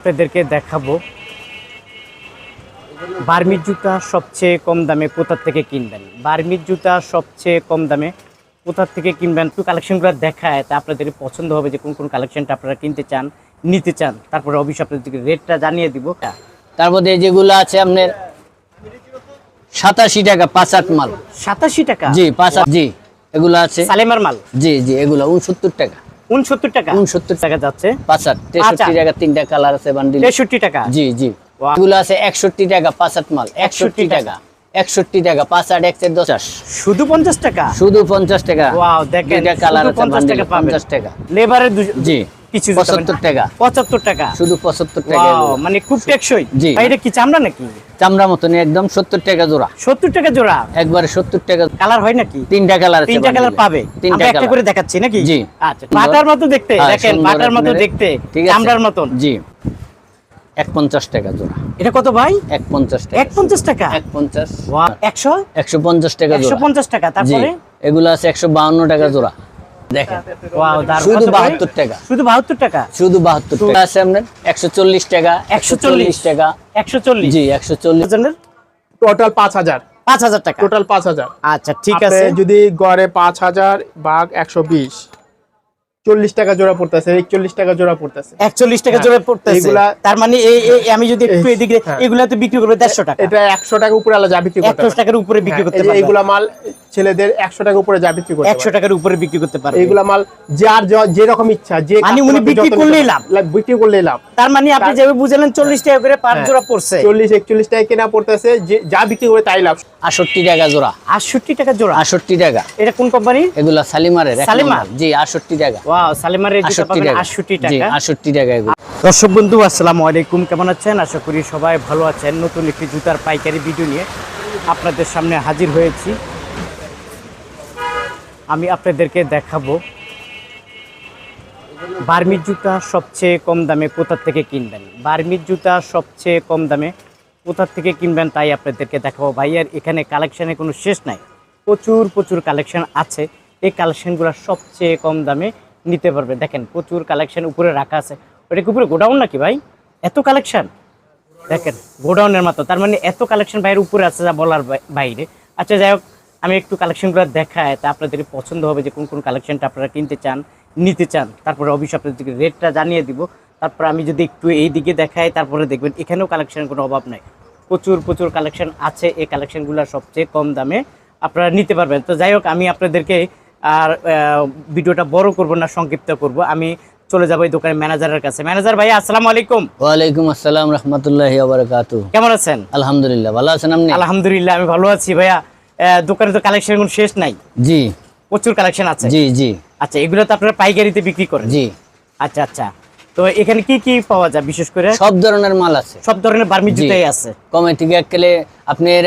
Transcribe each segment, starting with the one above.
আপনাদেরকে দেখাবো। বার্মির জুতা সবচেয়ে কম দামে কোথার থেকে কিনবেন? বার্মির জুতা সবচেয়ে কম দামে কোথার থেকে কিনবেন? একটু কালেকশনগুলো দেখায় তা আপনাদের পছন্দ হবে যে কোন কোন কালেকশনটা আপনারা কিনতে চান নিতে চান। তারপরে অবশ্যই আপনাদেরকে রেটটা জানিয়ে দিব। তার মধ্যে যেগুলো আছে আপনার সাতাশি টাকা পাঁচ আট মাল। সাতাশি টাকা? জি পাঁচ আট জি এগুলো আছে। সালেমার মাল? জি জি এগুলো উনসত্তর টাকা। উনসত্তর টাকা। উনসত্তর টাকা যাচ্ছে। পাঁচ আট তেষট্টি টাকা তিনটা কালার আছে বান্ডিল। তেষট্টি টাকা। জি জি. এগুলো আছে একষট্টি টাকা পাঁচ মাল। একষট্টি 61 টাকা। একষট্টি টাকা পাঁচ আট এক চার দশ। শুধু পঞ্চাশ টাকা? শুধু পঞ্চাশ টাকা। ওয়াও দেখেন কালার আছে পঞ্চাশ টাকা পঞ্চাশ টাকা। লেবারের জি। কিছু পঁচাত্তর টাকা। পঁচাত্তর টাকা। শুধু পঁচাত্তর টাকা মানে খুব টেকসই। এটা কি চামড়া নাকি? চামড়া মতন একদম সত্তর টাকা জোড়া। সত্তর টাকা জোড়া? একবারে সত্তর টাকা। কালার হয় নাকি? তিনটা কালার আছে তিনটা কালার পাবে। তিনটা আমরা একটা করে দেখাচ্ছি নাকি? জি। আচ্ছা বাটার মতো দেখতে হ্যাঁ, দেখেন সুন্দর মতো দেখতে চামড়ার মতন। জি। এক পঞ্চাশ টাকা জোড়া। এটা কত ভাই? এক পঞ্চাশ টাকা। এক পঞ্চাশ টাকা? এক পঞ্চাশ Wow, একশো? একশো পঞ্চাশ টাকা একশো জোড়া পঞ্চাশ টাকা তারপরে? এগুলো আছে একশো বাউন্ন টাকা জোড়া। দেখেন। শুধু বাহাত্তর টাকা। শুধু বাহাত্তর টাকা? শুধু বাহাত্তর টাকা। আছে আপনার? একশো চল্লিশ টাকা একশো চল্লিশ টাকা। একশো চল্লিশ? জি একশো চল্লিশ। টোটাল পাঁচ হাজার। পাঁচ হাজার টাকা। টোটাল পাঁচ হাজার। আচ্ছা ঠিক আছে। যদি গড়ে পাঁচ হাজার ভাগ একশো বিশ চল্লিশ টাকা জোড়া পড়তেছে একচল্লিশ টাকা জোড়া পড়তেছে। একচল্লিশ টাকা হ্যাঁ, জোরে পড়তেছে। এগুলা- তার মানে আমি যদি একটু এদিকে হ্যাঁ। এগুলা তো বিক্রি করবে দেড়শো টাকা। এটা একশো টাকা উপরে আলাদা বিক্রি করতে একশো টাকার উপরে বিক্রি করতে পারবে। এইগুলা মাল ছেলেদের একশো টাকা উপরে যা বিক্রি করতে একশো টাকার উপরে বিক্রি করতে পারে এইগুলা মাল যার যেরকম ইচ্ছা যে মানে উনি বিক্রি করলেই লাভ। বিক্রি করলেই লাভ। তার মানে আপনি যেভাবে বুঝলেন চল্লিশ টাকা করে পাঁচ হ্যাঁ। জোড়া পড়ছে। চল্লিশ একচল্লিশ টাকা কেনা পড়তেছে যে যা বিক্রি করে তাই লাভ। আটষট্টি টাকা জোড়া। আটষট্টি টাকা জোড়া? আটষট্টি টাকা। এটা কোন কোম্পানি এগুলা সালিমারের সালিমার? জি আটষট্টি টাকা। ওয়াও সালিমারের জুতা আটষট্টি টাকা। আটষট্টি জি টাকা। আটষট্টি টাকা এগুলো। দর্শক বন্ধু আসসালামু আলাইকুম। কেমন আছেন? আশা করি সবাই ভালো আছেন। নতুন একটি জুতার পাইকারি ভিডিও নিয়ে আপনাদের সামনে হাজির হয়েছি। আমি আপনাদেরকে দেখাবো। বার্মির জুতা সবচেয়ে কম দামে কোথার থেকে কিনবেন? বার্মির জুতা সবচেয়ে কম দামে কোথার থেকে কিনবেন তাই আপনাদেরকে দেখাবো। ভাইয়ার এখানে কালেকশানে কোনো শেষ নাই। প্রচুর প্রচুর কালেকশান আছে। এই কালেকশানগুলো সবচেয়ে কম দামে নিতে পারবে। দেখেন, প্রচুর কালেকশান উপরে রাখা আছে। ওটা কি উপরে গোডাউন নাকি ভাই? এত কালেকশান দেখেন, গোডাউনের মতো। তার মানে এত কালেকশন বাইরের উপরে আছে যা বলার বাইরে। আচ্ছা যাই হোক আমি একটু কালেকশনগুলো দেখায় তা আপনাদের পছন্দ হবে যে কোন কোন কালেকশনটা আপনারা কিনতে চান নিতে চান। তারপরে অবশ্যই আপনাদেরকে রেটটা জানিয়ে দিব। তারপর আমি যদি একটু এই দিকে দেখাই তারপরে দেখবেন এখানেও কালেকশনের কোনো অভাব নাই। প্রচুর প্রচুর কালেকশন আছে এই কালেকশনগুলো সবচেয়ে কম দামে আপনারা নিতে পারবেন। তো যাই হোক আমি আপনাদেরকে আর ভিডিওটা বড় করব না সংক্ষিপ্ত করব। আমি চলে যাব এই দোকানের ম্যানেজারের কাছে। ম্যানেজার ভাই আসসালামু আলাইকুম। ওয়ালাইকুম আসসালাম রহমতুল্লাহ বারাকাতু কেমন আছেন? আলহামদুলিল্লাহ ভালো আছেন আপনি? আলহামদুলিল্লাহ আমি ভালো আছি ভাইয়া। দোকানে তো কালেকশন কোনো শেষ নাই। জি। প্রচুর কালেকশন আছে। জি জি। আচ্ছা এগুলো তো আপনারা পাইকারিতে বিক্রি করেন? জি। আচ্ছা আচ্ছা। তো এখানে কি কি পাওয়া যায় বিশেষ করে? সব ধরনের মাল আছে। সব ধরনের বার্মি জুতাই আছে। কমে থেকে এক কেলে আপনার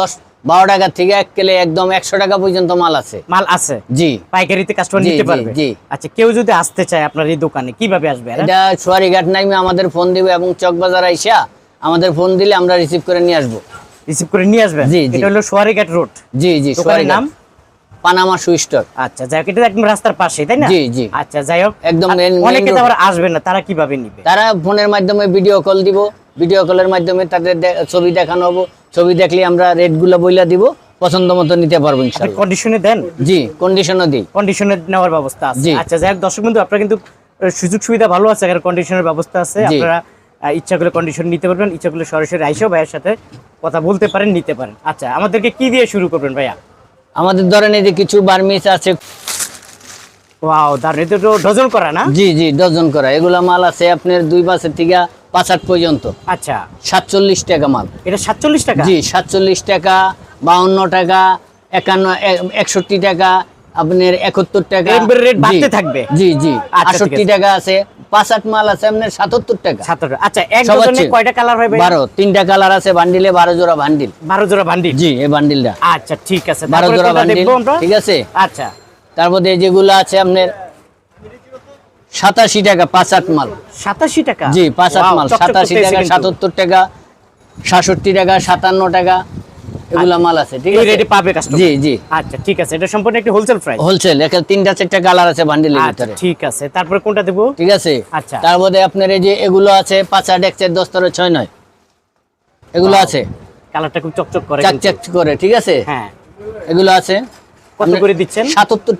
দশ বারো টাকা থেকে এক কেলে একদম একশো টাকা পর্যন্ত মাল আছে। মাল আছে? জি। পাইকারিতে কাস্টমার নিতে পারবে? জি। আচ্ছা কেউ যদি আসতে চায় আপনার এই দোকানে কীভাবে আসবে? এরা? এটা সোয়ারিঘাট নাইমে আমাদের ফোন দিবে এবং চকবাজার আইসা আমাদের ফোন দিলে আমরা রিসিভ করে নিয়ে আসব। রিসিভ করে নিয়ে আসবেন? জি। এটা হলো সোয়ারিঘাট রোড। জি জি সোয়ারিঘাট নাম? পানামা সুইস্টার আচ্ছা যাই হোক এটা একদম রাস্তার পাশে তাই না? জি, জি। আচ্ছা যাই হোক একদম আর অনেকে তো আবার আসবে না তারা কীভাবে নিবে? তারা ফোনের মাধ্যমে ভিডিও কল দিব ভিডিও কলের মাধ্যমে তাদের ছবি দেখানো হব। ছবি দেখলে আমরা রেটগুলো বইলা দিব পছন্দ মতো নিতে পারব আপনি কন্ডিশনে দেন? জি কন্ডিশনও দিই। কন্ডিশনে নেওয়ার ব্যবস্থা আছে। আচ্ছা যাই হোক দর্শক বন্ধু আপনারা কিন্তু সুযোগ সুবিধা ভালো আছে এখানে কন্ডিশনের ব্যবস্থা আছে। আপনারা ইচ্ছা করলে কন্ডিশন নিতে পারবেন ইচ্ছা করলে সরাসরি আইসেও ভাইয়ের সাথে কথা বলতে পারেন নিতে পারেন। আচ্ছা আমাদেরকে কি দিয়ে শুরু করবেন ভাইয়া? আমাদের ধরেন এই যে কিছু বার্মিস আছে। ওয়াও দারুণ। এটা তো ডজন করা না? জি জি ডজন করা। এগুলা মাল আছে আপনার দুই থেকে পাঁচ আট পর্যন্ত। আচ্ছা। সাতচল্লিশ টাকা মাল। এটা সাতচল্লিশ টাকা? জি সাতচল্লিশ টাকা বাউন্ন টাকা একান্ন একষট্টি টাকা আপনার একাত্তর টাকা। জি, বাড়তে থাকবে। জি জি আচ্ছা, আটষট্টি টাকা আছে। পাঁচ আট মাল আছে আপনার সাতাত্তর টাকা। আচ্ছা এক ডজনে কয়টা কালার হয় বারো তিনটা কালার আছে বান্ডিলে বারো জোড়া বান্ডিল বারো জোড়া ভান্ডি জি এই বান্ডিলটা আচ্ছা ঠিক আছে। বারো জোড়া বান্ডিল ঠিক আছে? আচ্ছা। তারপর যেগুলো আছে আপনার সাতাশি টাকা পাঁচ আট মাল। সাতাশি টাকা? জি পাঁচ আট মাল সাতাশি টাকা সাতাত্তর টাকা সাতষট্টি টাকা সাতান্ন টাকা এগুলা মাল আছে ঠিক আছে? রেটে পাবে কাস্টমার জি জি। আচ্ছা ঠিক আছে। এটা সম্পূর্ণ একটা হোলসেল প্রাইস হোলসেল এখানে তিনটা চারটা কালার আছে বান্ডিলের আচ্ছা ভিতরে। ঠিক আছে। তারপরে কোনটা দেব? ঠিক আছে? আচ্ছা। তার মধ্যে আপনার এই যে এগুলো আছে পাঁচা ডেকচের দস্তরে ছয় নয়। এগুলো আছে। কালারটা খুব চকচক করে চকচক করে ঠিক আছে? হ্যাঁ। এগুলো আছে। কত করে দিচ্ছেন?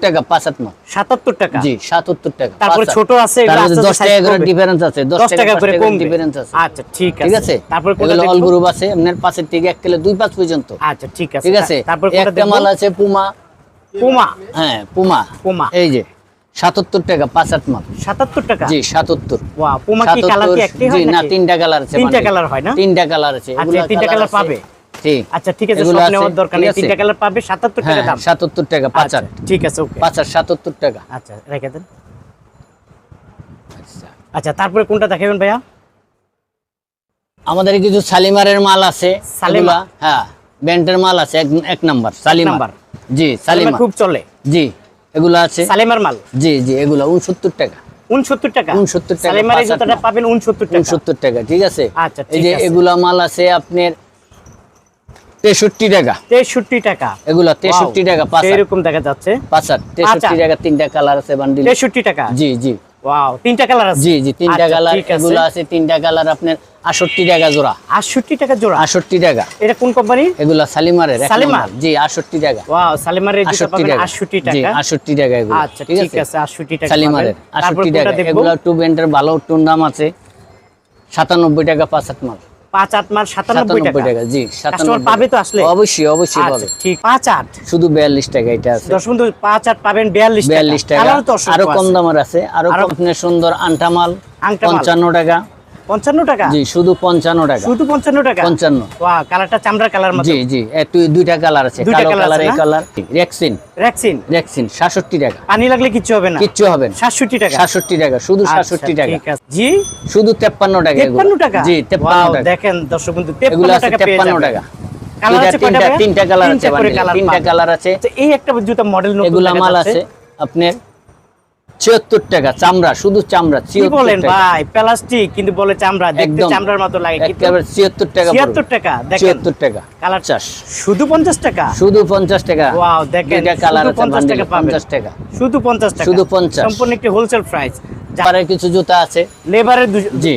টাকা মাল সাতাত্তর টাকা? জি সাতাত্তর টাকা তারপরে ছোট আছে, এগুলো তার মধ্যে আস্তে আস্তে দশ টাকা করে ডিফারেন্স আছে দশ দশ টাকা করে কমবে। ডিফারেন্স আছে। আচ্ছা ঠিক আছে ঠিক আছে। তারপর কোনটা এগুলো অল গ্রুপ আছে আপনার পাঁচের থেকে এক কিলো দুই পাঁচ পর্যন্ত। আচ্ছা ঠিক আছে। ঠিক আছে? তারপর কোনটা একটা মাল আছে পুমা পুমা হ্যাঁ পুমা পুমা এই যে সাতাত্তর টাকা পাঁচ হাত মাল সাতাত্তর টাকা? জি সাতাত্তর। ওয়া পুমা কি কালার কি একটাই জি না তিনটা কালার আছে তিনটা কালার হয় না? তিনটা কালার আছে। আচ্ছা, তিনটা কালার। পাবে? জি। আচ্ছা ঠিক আছে সব নেওয়ার দরকার নেই। তিনটা কালার পাবে সাতাত্তর টাকা হ্যাঁ দাম। টাকা আচ্ছা, ঠিক আছে ওকে। পাঁচ হাত টাকা। আচ্ছা রেখে দেন। আচ্ছা তারপরে কোনটা দেখাবেন ভাইয়া? আমাদের কিছু সালিমারের মাল আছে? এগুলা, হ্যাঁ ব্যান্ডের মাল আছে এক এক নাম্বার সালিমার জি সালিমার খুব চলে। জি এগুলা আছে। সালেমার মাল? জি জি এগুলা উনসত্তর টাকা। উনসত্তর টাকা? 69 টাকা, সালেমার এই পাঁচ হাত জুতাটা পাবেন উনসত্তর টাকা। উনসত্তর টাকা ঠিক আছে? আচ্ছা, এই যে এগুলা মাল আছে আপনার তেষট্টি টাকা। তেষট্টি টাকা। এগুলা তেষট্টি টাকা পাঁচ এরকম দেখা যাচ্ছে। তেষট্টি। টাকা তিনটা কালার আছে বান্ডিল তেষট্টি টাকা? জি জি। ওয়াও তিনটা কালার আছে? জি জি তিনটা আচ্ছা, কালার এগুলো আছে তিনটা কালার আপনার আটষট্টি টাকা জোড়া। আটষট্টি টাকা জোড়া? আটষট্টি টাকা। এটা কোন কোম্পানি এগুলা সালিমারের সালিমার? জি আটষট্টি টাকা। ওয়াও সালেমারের জুতা পাবেন টাকা। আটষট্টি জি টাকা। আটষট্টি টাকা এগুলো। আচ্ছা ঠিক আছে? আটষট্টি টাকা সালিমারের পাবেন। তারপর আটষট্টি কোনটা টাকা। এগুলো টু ব্যান্ডের ভালো টুন দাম আছে। সাতানব্বই টাকা পাঁচ হাত মাল। পাঁচ আট মাল সাতানব্বই টাকা। জি কাস্টমার পাবে তো আসলে? অবশ্যই অবশ্যই আচ্ছা, পাবে। ঠিক পাঁচ আট। শুধু বিয়াল্লিশ টাকা এটা আছে। দশ বন্ধু পাঁচ আট পাবেন বিয়াল্লিশ বিয়াল্লিশ টাকা। আরও কম দামের আছে। আরও আপনার সুন্দর আন্টামাল পঞ্চান্ন টাকা। পঞ্চান্ন টাকা? জি শুধু পঞ্চান্ন টাকা। শুধু পঞ্চান্ন টাকা? পঞ্চান্ন। ওয়া কালারটা চামড়ার কালার মতো। জি জি এ দুইটা কালার আছে কালো কালার এই কালার। রেক্সিন রেক্সিন রেক্সিন সাতষট্টি টাকা। পানি লাগলে কিচ্ছু হবে না? কিচ্ছু হবে না। সাতষট্টি টাকা। সাতষট্টি টাকা শুধু আচ্ছা, সাতষট্টি টাকা। ঠিক আছে। জি? শুধু তেপ্পান্ন টাকা এগুলো। তেপ্পান্ন টাকা? জি টাকা। দেখেন দর্শক বন্ধু টাকা পেয়ে যাবেন। টাকা। কালার আছে তিনটা তিনটা কালার আছে তিনটা কালার আছে। আচ্ছা, এই একটা জুতা মডেল নতুন এগুলা মাল আছে। আপনার ছিয়াত্তর টাকা চামড়া শুধু চামড়া বলেন ভাই? প্লাস্টিক কিন্তু বলে চামড়া দেখতে চামড়ার মতো লাগে একেবারে ছিয়াত্তর টাকা ছিয়াত্তর টাকা দেখেন। ছিয়াত্তর টাকা কালার চাষ। শুধু পঞ্চাশ টাকা? শুধু পঞ্চাশ টাকা। ওয়াও দেখেন কালার পঞ্চাশ টাকা পঞ্চাশ টাকা। শুধু পঞ্চাশ টাকা। শুধু 50 সম্পূর্ণ একটি হোলসেল প্রাইস তারপরে কিছু জুতা আছে। লেবারের জি।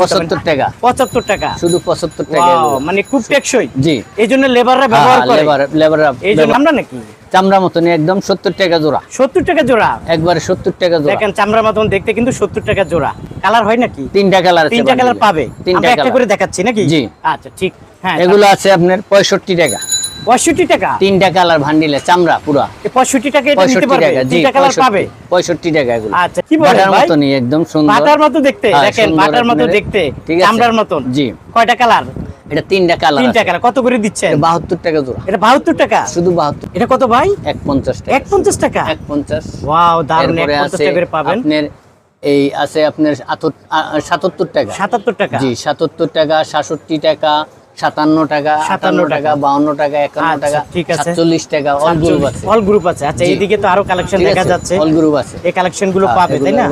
পঁচাত্তর টাকা। পঁচাত্তর টাকা। শুধু পঁচাত্তর টাকা মানে খুব টেকসই। জি। এই জন্য লেবাররা ব্যবহার করে। লেবার লেবার এই জন্য আমরা নাকি? চামড়া মতন একদম সত্তর টাকা জোড়া। সত্তর টাকা জোড়া? একবারে সত্তর টাকা জোড়া। দেখেন মতন দেখতে কিন্তু সত্তর টাকা জোড়া। কালার হয় নাকি? তিনটা কালার তিনটা কালার পাবে। তিনটা একটা করে দেখাচ্ছি নাকি? জি। আচ্ছা ঠিক। হ্যাঁ এগুলো আছে আপনার পঁয়ষট্টি টাকা। পঁয়ষট্টি টাকা? তিনটা কালার ভান্ডিলে চামড়া পুরা। এই পঁয়ষট্টি টাকা এটা নিতে পারবে? তিনটা কালার পাবে? পঁয়ষট্টি- টাকা এগুলো। আচ্ছা কি বলেন ভাই? মতনই একদম সুন্দর। বাটার মতো দেখতে হ্যাঁ, দেখেন বাটার মতো দেখতে চামড়ার মতন। জি। কয়টা কালার? এটা তিনটা কালার তিনটা কালার কত করে দিচ্ছেন? বাহাত্তর টাকা জোড়া। এটা বাহাত্তর টাকা? শুধু বাহাত্তর। এটা কত ভাই? এক পঞ্চাশ টাকা। এক পঞ্চাশ টাকা? এক পঞ্চাশ ওয়াও দারুণ এক এরপরে পঞ্চাশ আছে টাকা পাবেন। আপনার এই আছে আপনার আতত- আ- আ- সাতাত্তর টাকা। সাতাত্তর টাকা? জি সাতাত্তর টাকা সাতষট্টি টাকা সাতান্ন টাকা 57 সাতান্ন টাকা বাউন্ন টাকা একান্ন আচ্ছা, টাকা ঠিক আছে। সাতচল্লিশ টাকা অল গ্রুপ আছে। অল গ্রুপ আছে। আচ্ছা। এইদিকে তো আরও কালেকশন দেখা যাচ্ছে। অল গ্রুপ আছে। এই কালেকশনগুলো হ্যাঁ, পাবে তাই না?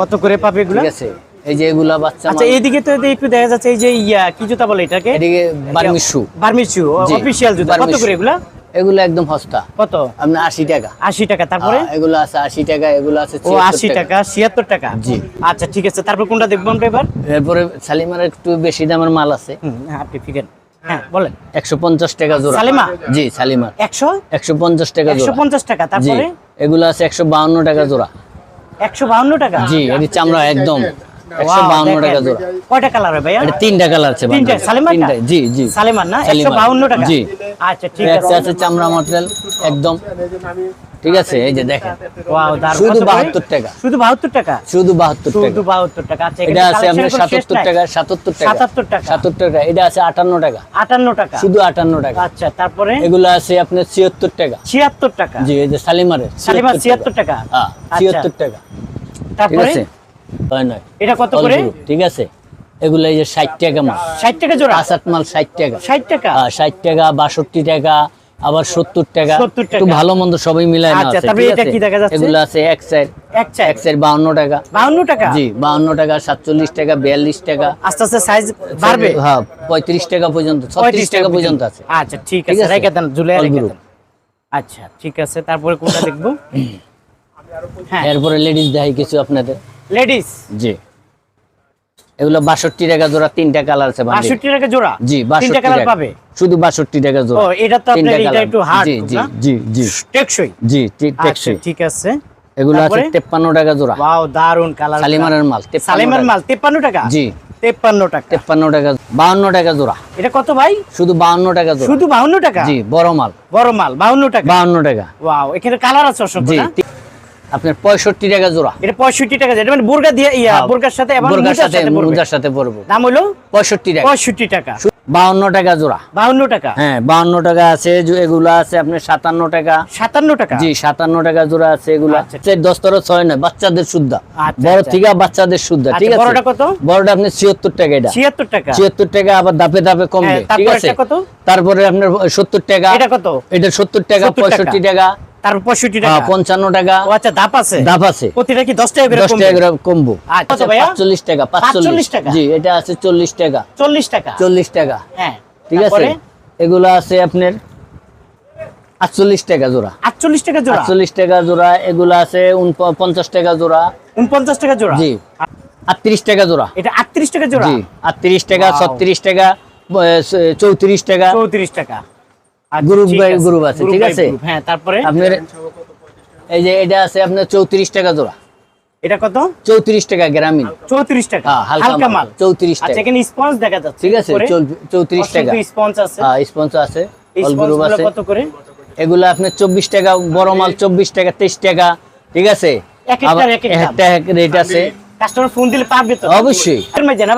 কত করে পাবে এগুলো? ঠিক আছে। এই যে এগুলা বাচ্চা আচ্ছা। এইদিকে তো একটু দেখা যাচ্ছে এই যে ইয়া কি জুতা বলে এটাকে? এদিকে বার্মিশু বার্মিশু অফিশিয়াল জুতা। কত করে এগুলা? এগুলো একদম সস্তা। কত? আপনার আশি টাকা। আশি টাকা তারপরে? এগুলো আছে আশি টাকা এগুলো আছে ও আশি টাকা। ছিয়াত্তর টাকা? জি। আচ্ছা ঠিক আছে তারপর কোনটা দেখব আমরা এবার? এরপরে সালিমার একটু বেশি দামের মাল আছে। হ্যাঁ, আপনি ফিরেন। হ্যাঁ বলেন। একশো পঞ্চাশ টাকা জোড়া। সালিমা? জি সালিমার। একশো? একশো পঞ্চাশ টাকা একশো পঞ্চাশ টাকা তারপরে? এগুলো আছে একশো বাউন্ন টাকা জোড়া। একশো বাউন্ন টাকা? জি এটি চামড়া একদম। একশো Wow, বাউন্ন দেখেন। টাকা জোড়া। কয়টা কালার ভাইয়া এটা তিনটা কালার আছে তিনটা? bundle। তিনটা জি জি। সালেমান না? একশো সালেমান। বাউন্ন টাকা? জি। আচ্ছা ঠিক আছে। আছে চামড়া মটেরিয়াল একদম। ঠিক আছে এই যে দেখেন। ওয়াও দারুণ। শুধু কত 72 টাকা। শুধু বাহাত্তর টাকা? শুধু বাহাত্তর শুধু টাকা বাহাত্তর টাকা। আচ্ছা এটা আছে আপনার সাতাত্তর টাকা সাতাত্তর টাকা। সাতাত্তর টাকা। সাতাত্তর টাকা। এটা আছে আটান্ন টাকা। আটান্ন টাকা। শুধু আটান্ন টাকা। আচ্ছা তারপরে? এগুলো আছে আপনার ছিয়াত্তর টাকা। ছিয়াত্তর টাকা। জি এই যে সালিমারের সালিমার ছিয়াত্তর টাকা। হ্যাঁ আচ্ছা, ছিয়াত্তর টাকা। তারপরে? হয় নয় এটা কত করে? ঠিক আছে? এগুলো এই যে ষাট টাকা মাল। ষাট টাকা জোড়া? আসাত মাল ষাট টাকা। ষাট টাকা? হ্যাঁ, ষাট টাকা বাষট্টি টাকা আবার সত্তর টাকা। একটু ভালো মন্দ সবাই মিলায় আচ্ছা? এগুলো আছে এক সাইড এক সাইড বাউন্ন টাকা। বাউন্ন টাকা? জি বাউন্ন টাকা সাতচল্লিশ টাকা বিয়াল্লিশ টাকা। আস্তে আস্তে সাইজ বাড়বে? হ্যাঁ পঁয়ত্রিশ টাকা পর্যন্ত ছত্রিশ টাকা পর্যন্ত। আছে। আচ্ছা ঠিক আছে? রেখে দেন। দেন। আচ্ছা ঠিক আছে তারপরে কোনটা দেখব? হ্যাঁ। এরপরে লেডিস দেখাই কিছু আপনাদের। লেডিস জি। এগুলো বাষট্টি টাকা জোড়া তিনটা কালার আছে বান্ডিল। বাষট্টি টাকা জোড়া? জি তিনটা বাষট্টি কালার টাকা। পাবে? শুধু বাষট্টি টাকা জোড়া। ও এটা তো আপনার এটা একটু হার্ড জি জি জি জি। টেকসই? জি আচ্ছা টেকসই। ঠিক আছে। এগুলো আছে তারপরে? তেপ্পান্ন টাকা জোড়া। ওয়াও দারুণ কালার শালিমারের মাল সালিমার মাল 53 টাকা? জি। তেপ্পান্ন টাকা। তেপ্পান্ন টাকা বাউন্ন টাকা জোড়া। এটা কত ভাই? শুধু বাউন্ন টাকা জোড়া। শুধু 52 টাকা? জি বড় মাল। বড় মাল 52 টাকা? বাউন্ন টাকা। ওয়াও এখানে কালার আছে অসংখ্য আপনার পঁয়ষট্টি টাকা জোড়া। এটা 65 টাকা এটা মানে বুরগা দিয়ে ইয়া হ্যাঁ, সাথে এবং বোরকার মুজার সাথে মুজার সাথে পড়ব। দাম হলো পঁয়ষট্টি টাকা। 65 টাকা। বাউন্ন টাকা জোড়া। 52 টাকা? হ্যাঁ বাউন্ন টাকা আছে এগুলো আছে আপনার সাতান্ন টাকা। 57 টাকা? জি সাতান্ন টাকা জোড়া আছে এগুলো। দশ তেরো ছয় নয় বাচ্চাদের সুদ্ধা। আচ্ছা, বড় আচ্ছা। থেকে বাচ্চাদের সুদ্ধা আচ্ছা, ঠিক আছে? বড়টা কত? বড়টা আপনি ছিয়াত্তর টাকা এটা। 76 টাকা। ছিয়াত্তর টাকা আবার দাপে দাপে কমবে হ্যাঁ, ঠিক আছে? কত? তারপরে আপনার সত্তর টাকা। এটা কত? এটা সত্তর 70 টাকা। পঁয়ষট্টি টাকা। তারপর 65 টাকা। হ্যাঁ, পঞ্চান্ন টাকা। ও আচ্ছা দাপ আছে? দাপ আছে। প্রতিটা কি 10 টাকা করে? টাকা করে কমবো। আচ্ছা, ভাইয়া? পাঁচচল্লিশ টাকা 45 টাকা। জি এটা আছে চল্লিশ টাকা। 40 টাকা? চল্লিশ টাকা। হ্যাঁ ঠিক আছে? তারপরে? আছে আপনার আটচল্লিশ টাকা জোড়া। 48 টাকা জোড়া? আটচল্লিশ টাকা জোড়া এগুলো আছে উনপ- পঞ্চাশ টাকা জোড়া। 49 টাকা জোড়া? জি। আটত্রিশ টাকা জোড়া। এটা 38 টাকা জোড়া? জি আটত্রিশ টাকা Wow. ছত্রিশ টাকা চৌত্রিশ টাকা। 34 টাকা। আচ্ছা, আছে। ঠিক আছে? হ্যাঁ তারপরে? আপনার এই যে এটা আছে আপনার চৌত্রিশ টাকা জোড়া। এটা কত? চৌত্রিশ টাকা গ্রামীণ। 34 টাকা হ্যাঁ, হালকা হালকা মাল, মাল। 34 আচ্ছা এখানে স্পঞ্জ দেখা যাচ্ছে ঠিক আছে উপরে চৌত্রিশ টাকা। স্পঞ্জ আছে। হ্যাঁ স্পন্সর আছে অল গ্রুপ আছে। কত করে? এগুলো আপনার চব্বিশ টাকা বড় মাল চব্বিশ টাকা তেইশ টাকা ঠিক আছে? এক। একটা রেট কাস্টমার ফোন দিলে পাবে তো? অবশ্যই।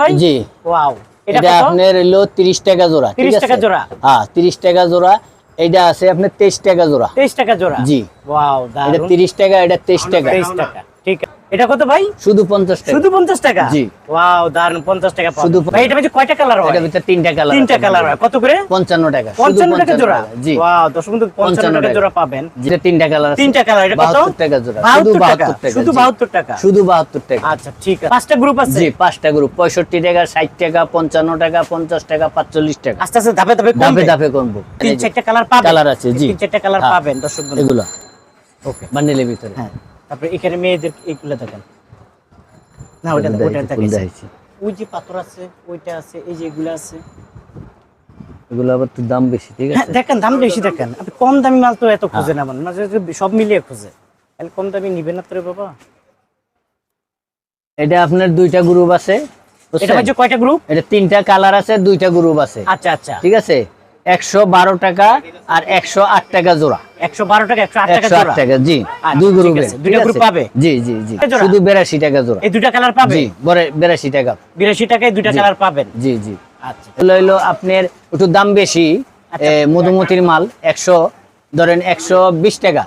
ভাই? জি। ওয়াও এটা আপনার হলো তিরিশ টাকা জোড়া ঠিক 30 টাকা জোড়া? হ্যাঁ তিরিশ টাকা জোড়া। এটা আছে আপনার তেইশ টাকা জোড়া। 23 টাকা জোড়া? জি। ওয়াও এটা টাকা এটা তেইশ টাকা। 23 টাকা ঠিক আছে। এটা কত ভাই? শুধু পঞ্চাশ টাকা। শুধু 50 টাকা? জি। ওয়াও দারুণ 50 টাকা শুধু ভাই এটা কয়টা কালার হয়? ভিতরে তিনটা কালার তিনটা কালার হয়। কত করে? পঞ্চান্ন টাকা। শুধু 55 টাকা জোড়া? জি। ওয়াও বন্ধু 55 টাকা জোড়া পাবেন। যেটা তিনটা কালার তিনটা কালার এটা কত? বাহাত্তর টাকা জোড়া। শুধু 72 টাকা। শুধু জি। 72 টাকা? শুধু বাহাত্তর টাকা। আচ্ছা ঠিক আছে। পাঁচটা গ্রুপ আছে? জি পাঁচটা গ্রুপ পঁয়ষট্টি টাকা ষাট টাকা পঞ্চান্ন টাকা পঞ্চাশ টাকা পাঁচচল্লিশ টাকা। আস্তে আস্তে ধাপে ধাপে কমবে। দাপে কমবো। তিন চারটা কালার পাবেন। কালার আছে জি। তিন চারটা কালার হ্যাঁ। পাবেন দর্শক বন্ধু। এগুলো। ওকে বান্ডেলের ভিতরে। হ্যাঁ। তারপরে এখানে মেয়েদের এইগুলো দেখেন। না এগুলো ওটা দেখাইছি। ওই যে পাথর আছে ওইটা আছে এই যে এগুলো আছে। এগুলো আবার তো দাম বেশি ঠিক হ্যাঁ আছে? দেখেন দাম বেশি দেখেন। আপনি কম দামি মাল তো এত খুঁজে না মানে মাঝে মাঝে সব মিলিয়ে খুঁজে। তাহলে কম দামি নিবেন না তো রে বাবা। এটা আপনার দুইটা গ্রুপ আছে এটা? হচ্ছে কয়টা গ্রুপ এটা তিনটা কালার আছে দুইটা গ্রুপ আছে। আচ্ছা আচ্ছা। ঠিক আছে? একশো বারো টাকা আর একশো আট টাকা জোড়া। একশো বারো টাকা একশো আট টাকা জোড়া? টাকা জি। আচ্ছা, দুই ঠিক দুইটা group পাবে? জি জি জি। শুধু বেরাশি টাকা জোড়া। এই দুইটা কালার পাবে? জি বরে- টাকা। বিরাশি টাকায় দুইটা কালার পাবেন? জি জি। আচ্ছা। হইল আপনার একটু দাম বেশি আচ্ছা। মধুমতির মাল একশো ধরেন একশো বিশ টাকা।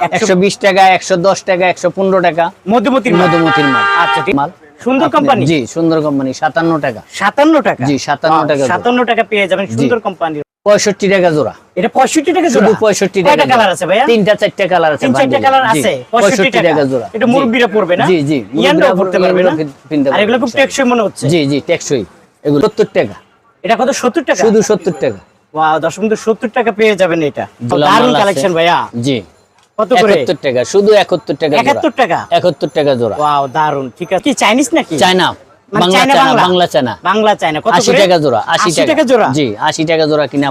একশো বিশ টাকা একশো দশ টাকা একশো পনেরো টাকা। মধ্যমতির মাল। মধুমতির মাল। আচ্ছা মাল। সুন্দর কোম্পানি জি সুন্দর কোম্পানি সাতান্ন টাকা। সাতান্ন টাকা? জি, 57 টাকা জোড়া। সাতান্ন টাকা পেয়ে যাবেন সুন্দর কোম্পানি পঁয়ষট্টি টাকা জোড়া। এটা পঁয়ষট্টি টাকা শুধু জোড়া পঁয়ষট্টি কয়টা টাকা কালার আছে ভাইয়া? তিনটা চারটা কালার আছে চারটা কালার আছে। পঁয়ষট্টি টাকা। জোড়া। এটা জি। পড়বে না? জি জি ইয়ানরাও পড়তে পারবে না? আর এগুলো খুব টেকসই মনে হচ্ছে? জি জি টেকসই। এগুলো সত্তর টাকা। এটা কত? সত্তর টাকা? শুধু সত্তর টাকা। ওয়াও বন্ধু সত্তর টাকা পেয়ে যাবেন এটা। দারুণ কালেকশন ভাইয়া। জি। কত করে? টাকা শুধু একাত্তর টাকা জোড়া। একাত্তর টাকা? একাত্তর টাকা জোড়া। ওয়াও দারুণ। ঠিক আছে। কি চাইনিজ নাকি? চায়না মানে Bangla China Bangla? China Bangla China কত আশি করে? টাকা জোড়া আশি আশি টাকা। জোড়া? জি আশি টাকা জোড়া কিনা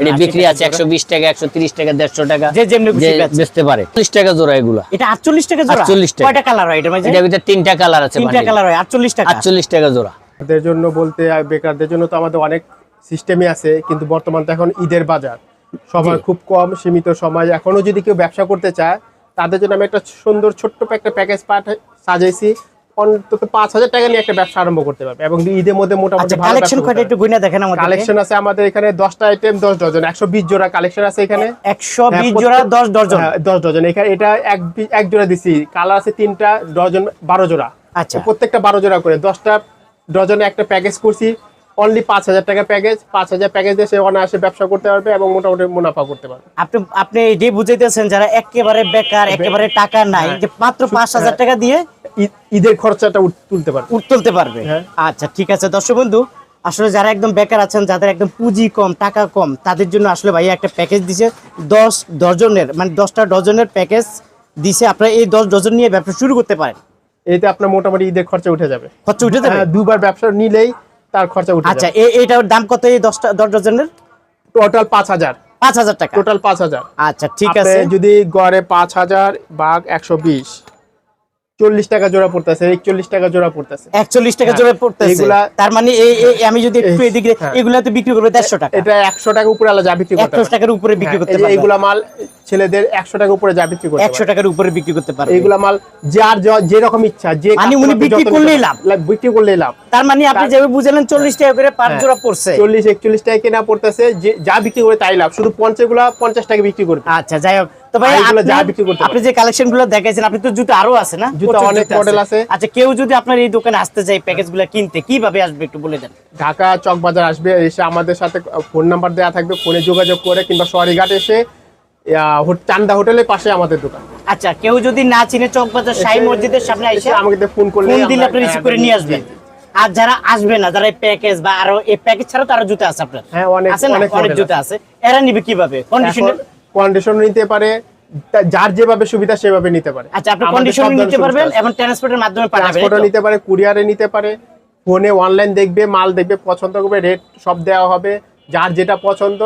এটা বিক্রি আছে একশো বিশ টাকা একশো তিরিশ টাকা দেড়শো টাকা। যে যেমনি খুশি বেচতে পারে। টাকা জোড়া এগুলা? এটা আটচল্লিশ টাকা জোড়া। 48 টাকা। কয়টা কালার হয় এটা ভিতরে তিনটা কালার আছে তিনটা কালার হয় আটচল্লিশ টাকা। আটচল্লিশ টাকা জোড়া। তাদের জন্য বলতে বেকারদের জন্য তো আমাদের অনেক সিস্টেমই আছে কিন্তু বর্তমান তো এখন ঈদের বাজার। সময় খুব কম সীমিত সময়। এখনও যদি কেউ ব্যবসা করতে চায় তাদের জন্য আমি একটা সুন্দর ছোট্ট একটা প্যাকেজ সাজাইছি। অন্তত পাঁচ হাজার টাকা নিয়ে একটা ব্যবসা আরম্ভ করতে পারবে। এবং ঈদের মধ্যে মোটামুটি আচ্ছা কালেকশন কয়টা একটু গুইনা দেখেন আমাদের কালেকশন আছে আমাদের এখানে দশটা আইটেম দশ ডজন। একশো বিশ জোড়া কালেকশন আছে এখানে। একশো হ্যাঁ, বিশ জোড়া দশ ডজন। হ্যাঁ, দশ ডজন। এখানে এটা এক এক জোড়া দিছি। কালার আছে তিনটা ডজন বারো জোড়া। আচ্ছা। প্রত্যেকটা বারো জোড়া করে। দশটা ডজনে একটা প্যাকেজ করছি। অনলি পাঁচ হাজার টাকা প্যাকেজ পাঁচ হাজার প্যাকেজ দিয়ে সে অনায়াসে ব্যবসা করতে পারবে এবং মোটামুটি মুনাফা করতে পারবে। আপনি আপনি এটাই বুঝাইতেছেন যারা একেবারে বেকার একেবারে টাকা নাই হ্যাঁ। যে মাত্র পাঁচ হাজার টাকা দিয়ে ঈদের খরচাটা তুলতে পারবে। তুলতে পারবে। হ্যাঁ। আচ্ছা ঠিক আছে দর্শক বন্ধু আসলে যারা একদম বেকার আছেন যাদের একদম পুঁজি কম টাকা কম তাদের জন্য আসলে ভাইয়া একটা প্যাকেজ দিছে। দশ ডজনের মানে দশটা ডজনের প্যাকেজ দিছে। আপনারা এই দশ ডজন নিয়ে ব্যবসা শুরু করতে পারেন। এতে আপনার মোটামুটি ঈদের খরচা উঠে যাবে। খরচা উঠে যাবে? হ্যাঁ, দুবার ব্যবসা নিলেই তার খরচা উঠে আচ্ছা এই এ- এইটার দাম কত এই দশটা দশ ডজনের? টোটাল পাঁচ হাজার। পাঁচ হাজার টাকা। টোটাল পাঁচ হাজার। আচ্ছা ঠিক আছে। যদি গড়ে পাঁচ হাজার বাঘ একশো বিশ। চল্লিশ টাকা জোড়া পড়তেছে একচল্লিশ টাকা জোড়া পড়তেছে। একচল্লিশ টাকা হ্যাঁ, জোরে পড়তেছে। এগুলা- তার মানে আমি যদি একটু এদিকে হ্যাঁ। এগুলা তো বিক্রি করবে দেড়শো টাকা। এটা একশো টাকা উপরে আলাদা যা বিক্রি করতে। টাকার উপরে বিক্রি হ্যাঁ, করতে পারবে। এইগুলা মাল ছেলেদের একশো টাকা উপরে যা বিক্রি করতে একশো টাকার উপরে বিক্রি করতে পারবে। এইগুলা মাল যার য- যেরকম ইচ্ছা যে মানে উনি বিক্রি করলেই লাভ। বিক্রি করলেই লাভ। তার মানে আপনি যেভাবে বুঝলেন চল্লিশ টাকা করে পাঁচ হ্যাঁ। জোড়া পড়ছে। চল্লিশ একচল্লিশ টাকা কেনা পড়তেছে যে যা বিক্রি করে তাই লাভ। শুধু পঞ্চাশগুলা পঞ্চাশ টাকা বিক্রি করবে। আচ্ছা যাই হোক। তো ভাই আর এগুলো আপনি- যা বিক্রি করতে আপনি যে কালেকশন দেখাইছেন আপনি তো জুতো আরও আছে না? জুতো অনেক জুতো আছে। আচ্ছা কেউ যদি আপনার এই দোকানে আসতে চায় প্যাকেজ কিনতে কীভাবে আসবে একটু বলে দেন? ঢাকা চক বাজার আসবে এসে আমাদের সাথে ফোন নাম্বার দেওয়া থাকবে ফোনে যোগাযোগ করে কিংবা সরিঘাট এসে চান্দা হোটেলের পাশে আমাদের দোকান। আচ্ছা কেউ যদি না চিনে চকবাজার এসে- মসজিদের সামনে এসে আমাকে ফোন করলে ফোন দিলে আপনি রিসিভ হ্যাঁ, করে নিয়ে আসবেন। আর যারা আসবে না যারা এই প্যাকেজ বা আরও এই প্যাকেজ ছাড়া তো আরও জুতো আছে আপনার। হ্যাঁ, অনেক- আছে অনেক অনেক জুতো আছে। এরা নিবে কীভাবে? কন্ডিশনে কন্ডিশন নিতে পারে যার যেভাবে সুবিধা সেভাবে নিতে পারে। আচ্ছা আপনি কন্ডিশনে নিতে পারবেন। এবং ট্রান্সপোর্টের মাধ্যমে ট্রান্সপোর্টও নিতে পারে কুরিয়ারে নিতে পারে ফোনে অনলাইন দেখবে মাল দেখবে পছন্দ করবে রেট সব দেওয়া হবে। যার যেটা পছন্দ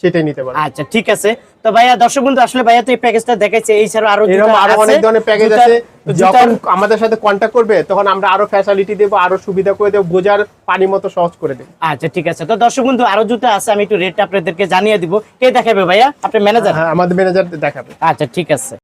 সেটাই নিতে পারবেন আচ্ছা ঠিক আছে। তো ভাইয়া দর্শক বন্ধু আসলে ভাইয়া তো এই প্যাকেজটা দেখাইছে এই ছাড়া আরও এরকম আরও অনেক ধরনের প্যাকেজ আছে। যখন আমাদের সাথে কন্ট্যাক্ট করবে তখন আমরা আরও ফ্যাসিলিটি দেবো আরও সুবিধা করে দেবো বোঝার পানি মতো সহজ করে দেব। আচ্ছা ঠিক আছে। তো দর্শক বন্ধু আরও জুতা আছে আমি একটু রেটটা আপনাদেরকে জানিয়ে দিব। কে দেখাবে ভাইয়া? আপনি ম্যানেজার হ্যাঁ আমাদের ম্যানেজার দেখাবে। আচ্ছা ঠিক আছে।